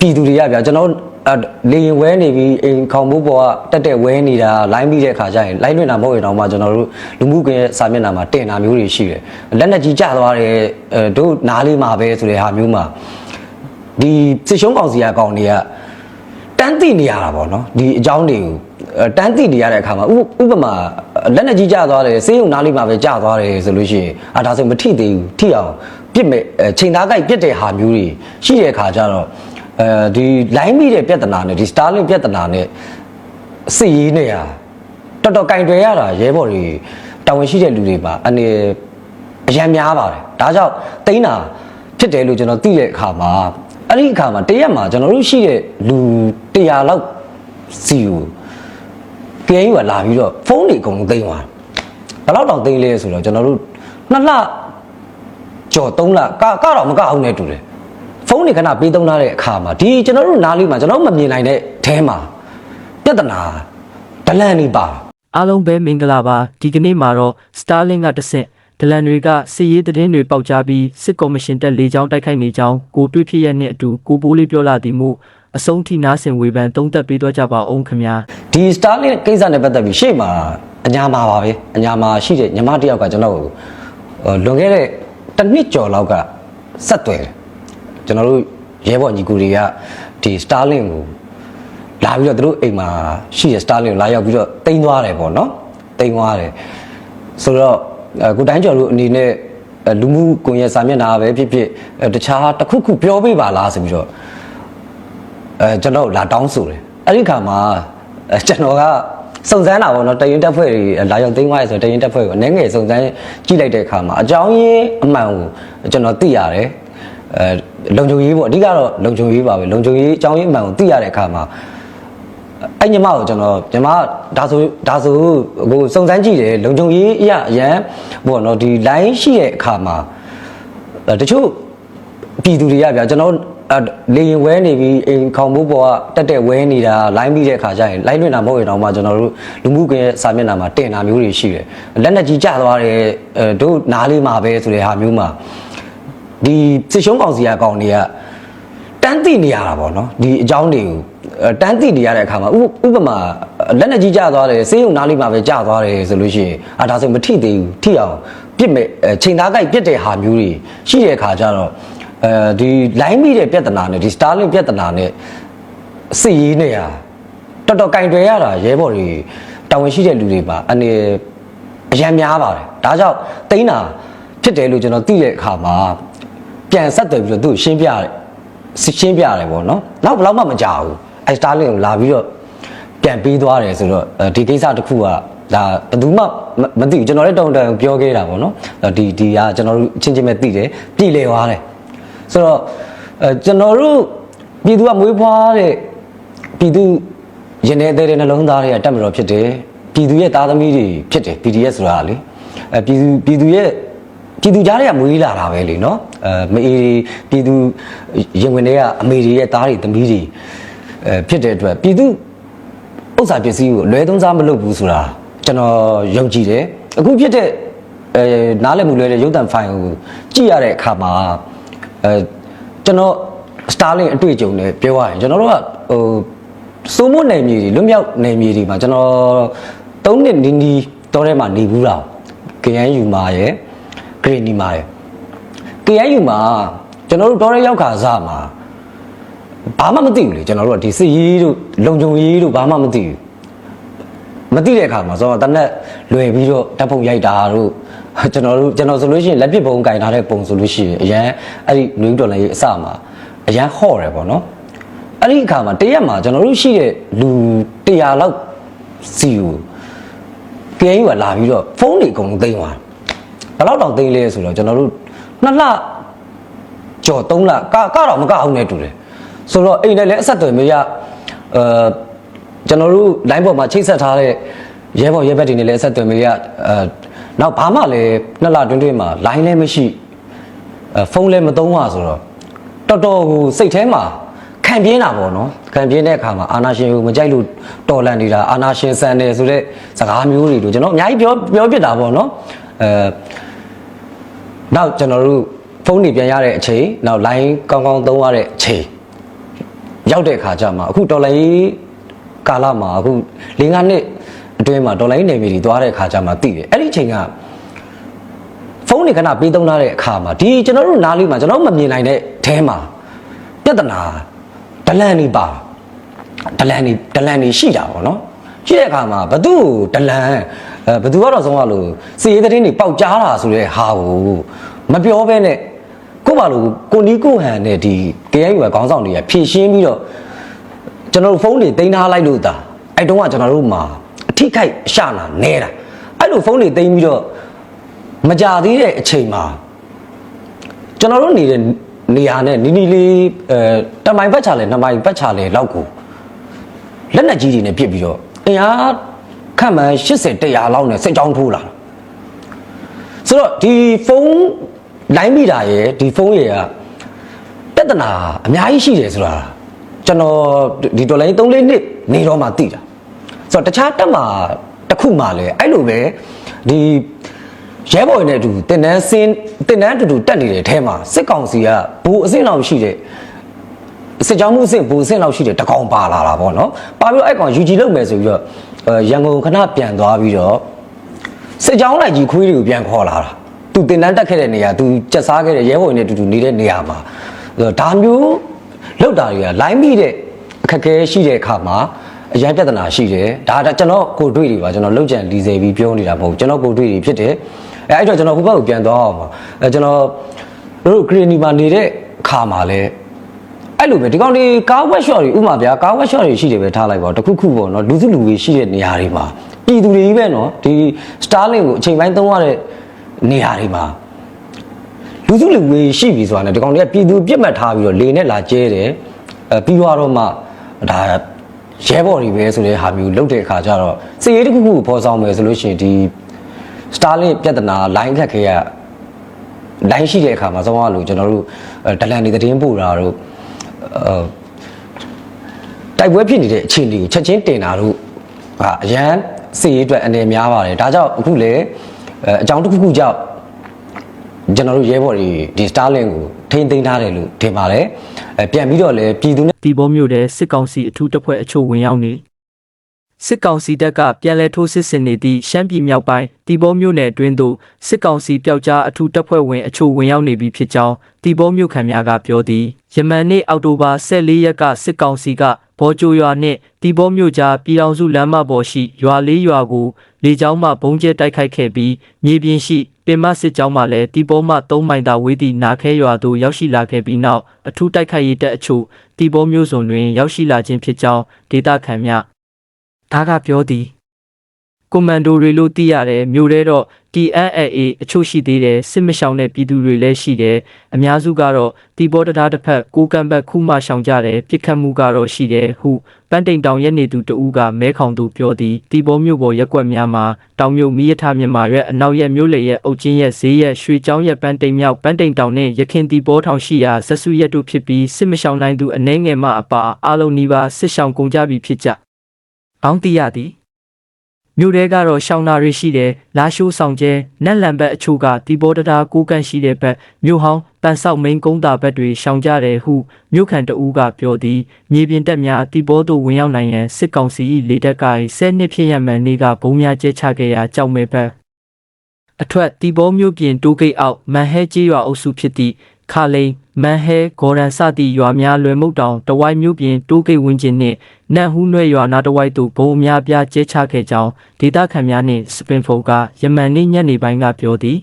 ပြည်သူတွေကဗျာကျွန်တော်အဲ့လေရင်ဝဲနေပြီးအိမ်ခေါင်မိုးပေါ်ကတက်တက်ဝဲနေတာလိုင်းပြီးတဲ့ခါကျရင်လိုင်းလွင်တာမဟုတ်ရင်တော့မှကျွန်တော်တို့လူမှုကွန်ရက်စာမျက်နှာမှာတင်တာမျိုးတွေရှိတယ်လက်နဲ့ကြီးကျသွားတယ်အဲတို့နားလေးမှာပဲဆိုတဲ့ဟာမျိုးမှာဒီစစ်ရှုံးကောင်စီကကောင်တွေကတန်းသိနေရတာပေါ့နော်ဒီအကြောင်းတွေကိုအဲတန်းသိနေရတဲ့အခါမှာဥဥပမာလက်နဲ့ကြီးကျသွားတယ်စေးရုံနားလေးမှာပဲကျသွားတယ်ဆိုလို့ရှိရင်အာဒါဆိုမထိသေးဘူးထိအောင်ပြစ်မဲ့အဲချိန်သားကြိုက်ပြစ်တဲ့ဟာမျိုးတွေရှိတဲ့အခါကျတော့ အဲဒီ line မိတဲ့ပြဿနာနဲ့ဒီ Starlink ပြဿနာနဲ့စစ်ရေးနဲ့ဟာတော်တော်ကင်တွယ်ရတာရဲဘော်တွေတာဝန်ရှိတဲ့လူတွေပါအနေအရန်များပါတယ်ဒါကြောင့်တိန်းတာဖြစ်တယ်လို့ကျွန်တော်သိတဲ့အခါမှာအဲ့ဒီအခါမှာတရက်မှာကျွန်တော်တို့ရှိတဲ့လူ100လောက်စီကို KNU ကလာပြီးတော့ဖုန်းတွေအကုန်လုံးသိမ်းသွားဘယ်လောက်တောင်သိမ်းလဲဆိုတော့ကျွန်တော်တို့နှစ်လကြော်3လကကတော့မကအောင်နဲ့တူတယ် ဖုန်းတွေခဏပေးသုံးထားတဲ့အခါမှာဒီကျွန်တော်တို့နားလေးမှာကျွန်တော်တို့မမြင်နိုင်တဲ့အဲမှာပြဿနာဒလန်နေပါအားလုံးပဲမင်္ဂလာပါဒီကနေ့မှာတော့ Starlink ကတစ်ဆင့်ဒလန်တွေကစစ်ရေးသတင်းတွေပေါက်ကြားပြီးစစ်ကော်မရှင်တက်လေကြောင်းတိုက်ခိုက်နေကြောင်းကိုတွေ့ဖြစ်ရတဲ့အတွက်ကိုပိုးလေးပြောလာသည်မို့အဆုံးထိနားဆင်ဝေဖန်သုံးသပ်ပေးသွားကြပါအောင်ခင်ဗျာဒီ Starlink ကိစ္စနဲ့ပတ်သက်ပြီးရှေ့မှာအညာမှာပါပဲအညာမှာရှိတဲ့ညီမတစ်ယောက်ကကျွန်တော်ကိုဟိုလွန်ခဲ့တဲ့တစ်နှစ်ကျော်လောက်ကဆက်သွယ်တယ် ကျွန်တော်တို့ရဲဘော်ညီကူတွေကဒီ Starlink ကိုလာပြီးတော့သူတို့အိမ်မှာရှိတဲ့ Starlink ကိုလာရောက်ပြီးတော့တင်သွားတယ်ပေါ့နော်တင်သွားတယ်ဆိုတော့အဲကိုတိုင်းကျော်တို့အနေနဲ့အဲလူမှုကွန်ရက်စာမျက်နှာပဲဖြစ်ဖြစ်အဲတခြားတစ်ခုခုပြောပေးပါလားဆိုပြီးတော့အဲကျွန်တော်လာတောင်းဆိုတယ်အဲ့ဒီခါမှာအဲကျွန်တော်ကစုံစမ်းတာပေါ့နော်တရင်တက်ဖွဲ့တွေလာရောက်သိမ်းသွားရဆိုတရင်တက်ဖွဲ့ကိုအနေငယ်စုံစမ်းကြည့်လိုက်တဲ့အခါမှာအကြောင်းရင်းအမှန်ကိုကျွန်တော်သိရတယ်အဲ လုံခြုံရေးပေါ့အဓိကတော့လုံခြုံရေးပါပဲလုံခြုံရေးအကြောင်းရင်းအမှန်ကိုသိရတဲ့အခါမှာအဲ့ညီမကိုကျွန်တော်ညီမဒါဆိုဒါဆိုဟိုစုံစမ်းကြည့်တယ်လုံခြုံရေးအရာအရန်ပေါ့နော်ဒီ line ရှိတဲ့အခါမှာအဲတချို့ပြည်သူတွေကဗျာကျွန်တော်အဲ့လေရင်ဝဲနေပြီးအိမ်ခေါင်မိုးပေါ်ကတက်တက်ဝဲနေတာလိုင်းပြီးတဲ့ခါကျရင်လိုင်းလွင်တာမဟုတ်ရင်တော့မှကျွန်တော်တို့လူမှုကွန်ရက်စာမျက်နှာမှာတင်တာမျိုးတွေရှိတယ်လက်နဲ့ကြီးကျသွားတယ်အဲတို့နားလေးမှာပဲဆိုတဲ့ဟာမျိုးမှာ ဒီစစ်ရှုံးကောင်စီကကောင်တွေကတန်းသိနေရတာပေါ့နော်ဒီအကြောင်းတွေကိုအဲတန်းသိနေရတဲ့အခါမှာဥဥပမာလက်နဲ့ကြီးကျသွားတယ်စေးရုံနားလေးမှာပဲကျသွားတယ်ဆိုလို့ရှိရင်အာဒါဆိုမထိသေးဘူးထိအောင်ပြစ်မဲ့အဲချိန်သားကြိုက်ပြစ်တဲ့ဟာမျိုးတွေရှိတဲ့အခါကျတော့အဲဒီ line မိတဲ့ပြဿနာနဲ့ဒီ Starlink ပြဿနာနဲ့စစ်ရေးနဲ့ဟာတော်တော်ကင်တွယ်ရတာရဲဘော်တွေတာဝန်ရှိတဲ့လူတွေပါအနေအရန်များပါတယ်ဒါကြောင့်တိန်းတာဖြစ်တယ်လို့ကျွန်တော်သိတဲ့အခါမှာ ပြန်ဆက်သွယ်ပြီးတော့သူ့ကိုရှင်းပြတယ်ရှင်းပြတယ်ပေါ့နော်နောက်ဘယ်တော့မှမကြောက်ဘူးအဲ Starlink ကိုလာပြီးတော့ပြန်ပေးသွားတယ်ဆိုတော့အဲဒီကိစ္စတစ်ခုကဒါဘယ်သူမှမသိဘူးကျွန်တော်လည်းတုံတန်ပြောခဲ့တာပေါ့နော်ဒီဒီကကျွန်တော်တို့ချင်းချင်းပဲသိတယ်ပြည်လေသွားတယ်ဆိုတော့အဲကျွန်တော်တို့ပြည်သူကမွေးဖွားတဲ့ပြည်သူရင်ထဲတဲ့နှလုံးသားတွေကတက်မတော်ဖြစ်တယ်ပြည်သူရဲ့သားသမီးတွေဖြစ်တယ် PDF ဆိုတာလေအဲပြည်သူပြည်သူရဲ့ ပြည်သူကြားတွေကမွေးလာတာပဲလေနော်အဲမအေးပြည်သူရင်ဝင်တွေကအမေတွေရဲ့သားတွေသမီးတွေအဲဖြစ်တဲ့အတွက်ပြည်သူဥစ္စာပစ္စည်းကိုအလွဲသုံးစားမလုပ်ဘူးဆိုတာကျွန်တော်ယုံကြည်တယ်အခုဖြစ်တဲ့အဲနားလည်မှုလွဲတဲ့ရုပ်သံဖိုင်ကိုကြည့်ရတဲ့အခါမှာအဲကျွန်တော် Starlink အတွေ့အကြုံနဲ့ပြောရရင်ကျွန်တော်တို့ကဟိုစိုးမိုးနယ်မြေတွေလွတ်မြောက်နယ်မြေတွေမှာကျွန်တော်၃နှစ်နီးနီးတောထဲမှာနေဘူးတာ KNU မှာရ ယ် Green မှာရယ် KNU မှာကျွန်တော်တို့တောထဲရောက်ခါစားမှာဘာမှမသိဘူးလေကျွန်တော်တို့ကဒီစစ်ရေးတို့လုံခြုံရေးတို့ဘာမှမသိဘူးမသိတဲ့အခါမှာဆိုတော့တနက်လွယ်ပြီးတော့တပ်ပုံရိုက်တာတို့ကျွန်တော်တို့ကျွန်တော်ဆိုလို့ရှိရင်လက်ပစ်ပုံကင်ထားတဲ့ပုံဆိုလို့ရှိရင်အရန်အဲ့ဒီနယူးဒေါ်လာရေးအစမှာအရန်ဟော့တယ်ပေါ့နော်အဲ့ဒီအခါမှာတရက်မှာကျွန်တော်တို့ရှိတဲ့လူ100လောက်စီကို KNU ကလာပြီးတော့ဖုန်းတွေအကုန်လုံးသိမ်းသွား ဘယ်လောက်တောင်သိမ်းလဲဆိုတော့ကျွန်တော်တို့နှစ်လကြော်3လကကတော့မကအောင်နဲ့တူတယ်ဆိုတော့အိမ်နဲ့လည်းအဆက်အသွယ်မရအဲကျွန်တော်တို့ line ပေါ်မှာချိတ်ဆက်ထားတဲ့ရဲဘော်ရဲဘက်တွေနဲ့လည်းအဆက်အသွယ်မရအဲနောက်ဘာမှလည်းနှစ်လတွင်းတွင်းမှာ line လည်းမရှိအဲဖုန်းလည်းမသုံးပါဆိုတော့တော်တော်ကိုစိတ်ထဲမှာခံပြင်းတာပေါ့နော်ခံပြင်းတဲ့အခါမှာအာနာရှင်ကိုမကြိုက်လို့တော်လန့်နေတာအာနာရှင်ဆန်တယ်ဆိုတဲ့စကားမျိုးတွေတို့ကျွန်တော်အများကြီးပြောပြောပြတာပေါ့နော်အဲ နောက်ကျွန်တော်တို့ဖုန်းတွေပြန်ရတဲ့အချိန်နောက် line ကောင်းကောင်းသုံးရတဲ့အချိန်ရောက်တဲ့ခါကျမှအခုတော်လိုင်းကာလမှာအခု၄၅နှစ်အတွင်းမှာတော်လိုင်းနယ်မြေတွေသွားတဲ့ခါကျမှသိတယ်အဲ့ဒီအချိန်ကဖုန်းတွေခဏပေးသုံးထားတဲ့အခါမှာဒီကျွန်တော်တို့နားလေးမှာကျွန်တော်တို့မမြင်နိုင်တဲ့အဲမှာပြဿနာဒလန်နေပါဒလန်နေဒလန်နေရှိတာပေါ့နော်ရှိတဲ့အခါမှာဘသူ့ကိုဒလန် အဲဘသူကတော့ဆုံးရလို့စီရေးသတင်းတွေပေါက်ကြားတာဆိုတဲ့ဟာကိုမပြောဘဲနဲ့ကို့ဘာလို့ကိုနီးကိုဟန်နဲ့ဒီ KIU ကခေါင်းဆောင်တွေကဖြည့်ရှင်းပြီးတော့ကျွန်တော်တို့ဖုန်းတွေတင်ထားလိုက်လို့ဒါအဲ့တုန်းကကျွန်တော်တို့မှာအထိခိုက်အရှနာနေတာအဲ့လိုဖုန်းတွေတင်ပြီးတော့မကြသေးတဲ့အချိန်မှာကျွန်တော်တို့နေတဲ့နေရာနဲ့နီနီလေးအဲတမိုင်ပတ်ချလဲနှစ်မိုင်ပတ်ချလဲလောက်ကိုလက်နက်ကြီးတွေနဲ့ပစ်ပြီးတော့အင်အား ခန့်မှန်း80 100လောက်နဲ့စစ်ကြောင်းထိုးလာတာဆိုတော့ဒီဖုန်းလိုင်းမိတာရယ်ဒီဖုန်းရယ်ကပြဿနာအများကြီးရှိတယ်ဆိုတာကျွန်တော်ဒီဒေါ်လာ3 4နှစ်နေတော့မှသိတာဆိုတော့တခြားတက်မှာတစ်ခုမှလည်းအဲ့လိုပဲဒီရဲဘော်တွေနဲ့အတူတင်တန်းစင်းတင်တန်းအတူတူတက်နေတဲ့အထဲမှာစစ်ကောင်စီကဘူအစင်းလောက်ရှိတဲ့စစ်ကြောင်းမှုအစင်းဘူအစင်းလောက်ရှိတဲ့တကောင်ပါလာတာပေါ့နော်ပါပြီးတော့အဲ့ကောင် UG လုပ်မယ်ဆိုပြီးတော့အဲ ရန်ကုန်ခဏပြန်သွားပြီးတော့စစ်ကြောင်းလိုက်ကြီးခွေးတွေကိုပြန်ခေါ်လာတာသူတင်တန်းတက်ခဲ့တဲ့နေရာသူကြက်စားခဲ့တဲ့ရဲဘော်တွေနဲ့အတူတူနေတဲ့နေရာမှာဒါမျိုးလောက်တာတွေကလိုင်းမိတဲ့အခက်အခဲရှိတဲ့အခါမှာအရန်ပြဿနာရှိတယ်ဒါဒါကျွန်တော်ကိုတွေ့တွေပါကျွန်တော်လောက်ကြံဒီဇယ်ပြီးပြောနေတာမဟုတ်ဘူးကျွန်တော်ကိုတွေ့တွေဖြစ်တယ်အဲအဲ့တော့ကျွန်တော်ဟိုဘက်ကိုပြန်သွားအောင်ပါအဲကျွန်တော်တို့ဂရီနီမှာနေတဲ့ခါမှာလဲ အဲ့လိုပဲဒီကောင်ဒီကားဝက်ရှော့တွေဥမာဗျာကားဝက်ရှော့တွေရှိတယ်ပဲထားလိုက်ပါတခုခုပေါ့နော်လူစုလူဝေးရှိတဲ့နေရာတွေမှာပြည်သူတွေကြီးပဲနော်ဒီ Starlink ကိုအချိန်ပိုင်းသုံးရတဲ့နေရာတွေမှာလူစုလူဝေးရှိပြီဆိုတာနဲ့ဒီကောင်တွေကပြည်သူပြစ်မှတ်ထားပြီးတော့လေနဲ့လာကျဲတယ်အဲပြီးသွားတော့မှဒါရဲဘော်တွေပဲဆိုတဲ့ဟာမျိုးလုပ်တဲ့အခါကျတော့စီရေးတစ်ခုခုကိုပေါ်ဆောင်မယ်ဆိုလို့ရှိရင်ဒီ Starlink ပြဿနာ line ခက်ခဲရ line ရှိတဲ့အခါမှာဆုံးရလို့ကျွန်တော်တို့ဒလန်တွေသတင်းပို့တာတို့အဲ တိုက်ပွဲဖြစ်နေတဲ့အခြေအနေကိုချက်ချင်းတင်တာတို့ဟာအရန်စီရေးအတွက်အနေများပါတယ်ဒါကြောင့်အခုလေအဲအကြောင်းတစ်ခုခုကြောင့်ကျွန်တော်တို့ရဲဘော်တွေဒီ Starlink ကိုထိန်းသိမ်းထားတယ်လို့ထင်ပါတယ်အဲပြန်ပြီးတော့လည်းပြည်သူနဲ့ဒီဘောမျိုးတဲ့စစ်ကောင်စီအထူးတပ်ဖွဲ့အချို့ဝင်ရောက်နေ စစ်ကောင်စီတပ်ကပြန်လည်ထိုးစစ်ဆင်နေသည့်ရှမ်းပြည်မြောက်ပိုင်းတီဘောမျိုးနယ်အတွင်းသို့စစ်ကောင်စီပျောက်ကြားအထူးတပ်ဖွဲ့ဝင်အချို့ဝင်ရောက်နေပြီဖြစ်ကြောင်းတီဘောမျိုးခံများကပြောသည်ယမန်နေ့အောက်တိုဘာ14ရက်ကစစ်ကောင်စီကဘော်ကြိုရွာနှင့်တီဘောမျိုးကြားပြည်အောင်စုလမ်းမပေါ်ရှိရွာလေးရွာကိုလေကြောင်းမှဘုံကျဲတိုက်ခိုက်ခဲ့ပြီးမြေပြင်ရှိပင်မစစ်ကြောင်းမှလည်းတီဘောမှ3မိုင်သာဝေးသည့်နာခဲရွာသို့ရောက်ရှိလာခဲ့ပြီးနောက်အထူးတိုက်ခိုက်ရေးတပ်အချို့တီဘောမျိုးစုံတွင်ရောက်ရှိလာခြင်းဖြစ်ကြောင်းဒေတာခန်များ ဒါကပြောသည်ကွန်မန်ဒိုတွေလို့သိရတယ်မြို့ထဲတော့ TNLA အချို့ရှိသေးတယ်စစ်မရှောင်တဲ့ပြည်သူတွေလည်းရှိတယ်အများစုကတော့တီဘောတရားတစ်ဖက်ကိုကံဘက်ခုမှရှောင်ကြတယ်ပြစ်ခတ်မှုကတော့ရှိတယ်ဟုပန်းတိန်တောင်ရက်နေသူတဦးကမဲခေါင်သူပြောသည်တီဘောမြို့ပေါ်ရက်ကွက်များမှာတောင်မြို့မီးရထားမြန်မာရက်အနောက်ရက်မြို့လေရက်အုတ်ချင်းရက်ဈေးရက်ရွှေချောင်းရက်ပန်းတိန်မြောက်ပန်းတိန်တောင်နဲ့ရခင်တီဘောထောင်ရှိရာဇက်စုရက်တို့ဖြစ်ပြီးစစ်မရှောင်နိုင်သူအနှဲငယ်မှအပါအလုံးနီးပါးစစ်ရှောင်ကုန်ကြပြီဖြစ်ကြ အောင်းတီရသည်မြို့ထဲကတော့ရှောင်းနာတွေရှိတယ်လာရှိုးဆောင်ကျဲနက်လံဘက်အချို့ကတီဘောတတာကိုကန့်ရှိတဲ့ဘက်မြို့ဟောင်းပန်ဆောက်မိန်ကုန်းတာဘက်တွေရှောင်ကြတယ်ဟုမြို့ခံတအူးကပြောသည်မြေပြင်တက်များတီဘောတို့ဝင်ရောက်နိုင်ရန်စစ်ကောင်စီ၏လေတပ်ကဆယ်နှစ်ဖြစ်ရမှန်နေ့ကဘုံများကျဲချခဲ့ရာကြောက်မဲဘက်အထွက်တီဘောမြို့ပြင်တိုးဂိတ်အောက်မန်ဟဲကျေးရွာအုပ်စုဖြစ်သည့်ခါလိန် မန်ဟဲဂေါ်ရန်စသည့်ရွာများလွယ်မုတ်တောင်တဝိုင်းမြို့ပြင်တိုးဂိတ်ဝင်းကျင်နှင့်နန့်ဟူးနွဲ့ရွာနာတဝိုက်သို့ဘုံအများပြားကျဲချခဲ့ကြောင်းဒေသခံများနှင့်စပင်ဖိုကယမန်နေ့ညနေပိုင်းကပြောသည်